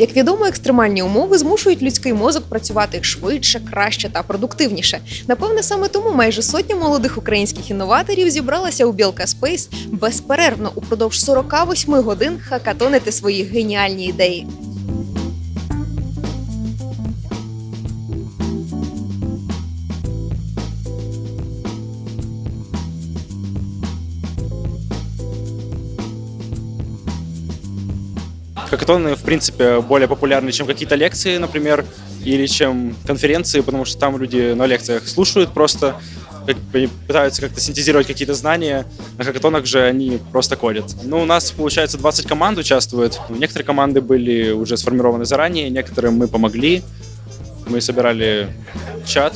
Як відомо, екстремальні умови змушують людський мозок працювати швидше, краще та продуктивніше. Напевне, саме тому майже сотня молодих українських інноваторів зібралася у Білка Спейс безперервно упродовж 48 годин хакатонити свої геніальні ідеї. Хакатоны, в принципе, более популярны, чем какие-то лекции, например, или чем конференции, потому что там люди на лекциях слушают просто, пытаются как-то синтезировать какие-то знания. На хакатонах же они просто кодят. Ну, у нас, получается, 20 команд участвует. Некоторые команды были уже сформированы заранее, некоторым мы помогли. Мы собирали чат,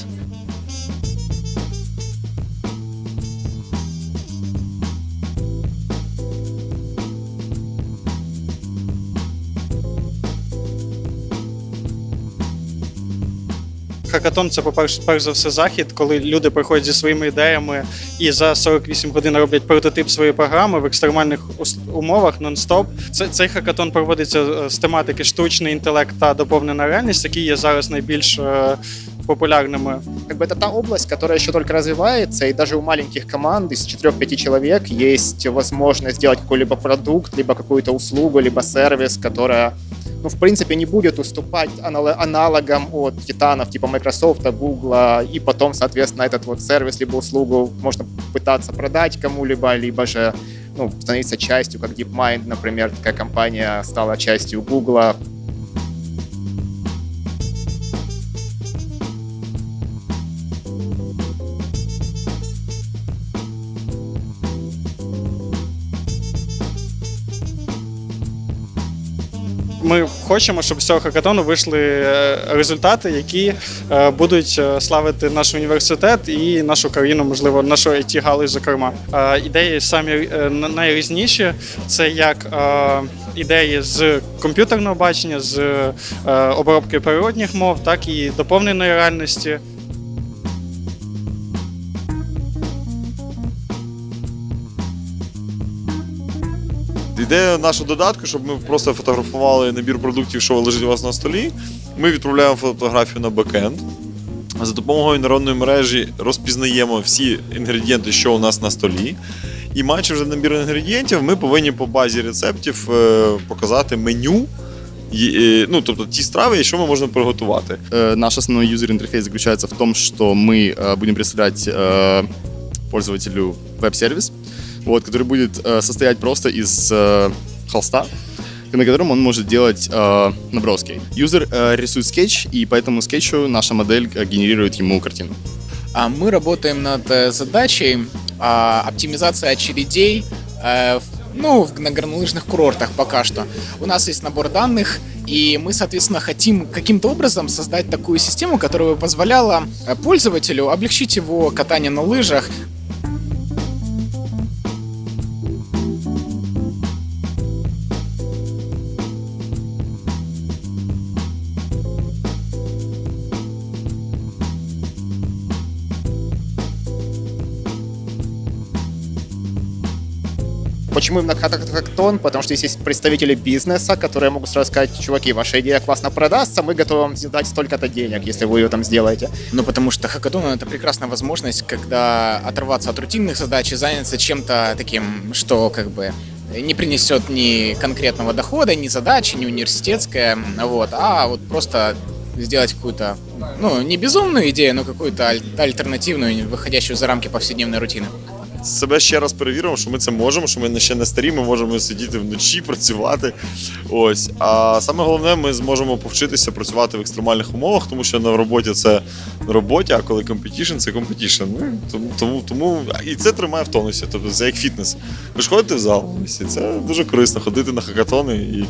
Хакатон це, по-перше, перш за все захід, коли люди приходять зі своїми ідеями і за 48 годин роблять прототип своєї програми в екстремальних умовах нон-стоп. Це, цей хакатон проводиться е, з тематики штучний інтелект та доповнена реальність, які є зараз найбільш е, популярними. Как бы та область, которая еще только развивается, и даже у маленьких команд из 4-5 человек есть возможность сделать какой-либо продукт, либо какую-то услугу, либо сервис, которая, ну, в принципе, не будет уступать анал- аналогам от титанов типа Microsoft, Google, и потом, соответственно, этот вот сервис либо услугу можно пытаться продать кому-либо, либо же ну, становиться частью, как DeepMind, например, такая компания стала частью Google, Ми хочемо, щоб з цього хакатону вийшли е, результати, які е, будуть е, славити наш університет і нашу країну, можливо, нашу it галузь зокрема. Ідеї самі найрізніші. Це як ідеї з комп'ютерного бачення, з обробки природних мов, так і доповненої реальності. Ідея нашого додатку, щоб ми просто фотографували набір продуктів, що лежить у вас на столі. Ми відправляємо фотографію на бекенд. За допомогою нейронної мережі розпізнаємо всі інгредієнти, що у нас на столі. І маючи вже набір інгредієнтів, ми повинні по базі рецептів е, показати меню. і, е, Ну, тобто ті страви, і що ми можемо приготувати. Э, Наш основной юзер-интерфейс заключается в том, что мы э, будем представлять э, пользователю веб-сервис, Вот, который будет э, состоять просто из э, холста, на котором он может делать э, наброски. Юзер э, рисует скетч, и по этому скетчу наша модель э, генерирует ему картину. А Мы работаем над э, задачей а, оптимизации очередей э, в- ну, на горнолыжных курортах пока что. У нас есть набор данных, и мы, соответственно, хотим каким-то образом создать такую систему, которая бы позволяла э, пользователю облегчить его катание на лыжах, Почему именно хак- хактон? Потому что здесь есть представители бизнеса, которые могут сразу сказать, чуваки, ваша идея классно продастся, мы готовы вам дать столько-то денег, если вы ее там сделаете. Ну, потому что хакатон — это прекрасная возможность, когда оторваться от рутинных задач и заняться чем-то таким, что как бы не принесет ни конкретного дохода, ни задачи, ни университетская, вот, а вот просто сделать какую-то, ну, не безумную идею, но какую-то аль- альтернативную, выходящую за рамки повседневной рутины. Себе ще раз перевіримо, що ми це можемо, що ми ще не старі, ми можемо сидіти вночі, працювати. Ось. А саме головне, ми зможемо повчитися працювати в екстремальних умовах, тому що на роботі це на роботі, а коли компетішн, це компетішн. Ну, тому, тому, тому і це тримає в тонусі, тобто це як фітнес. Ви ж ходите в зал, це дуже корисно ходити на хакатони. І,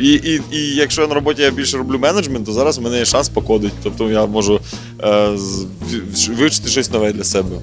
і, і, і якщо я на роботі я більше роблю менеджмент, то зараз в мене є шанс покодити. Тобто я можу е, вивчити щось нове для себе.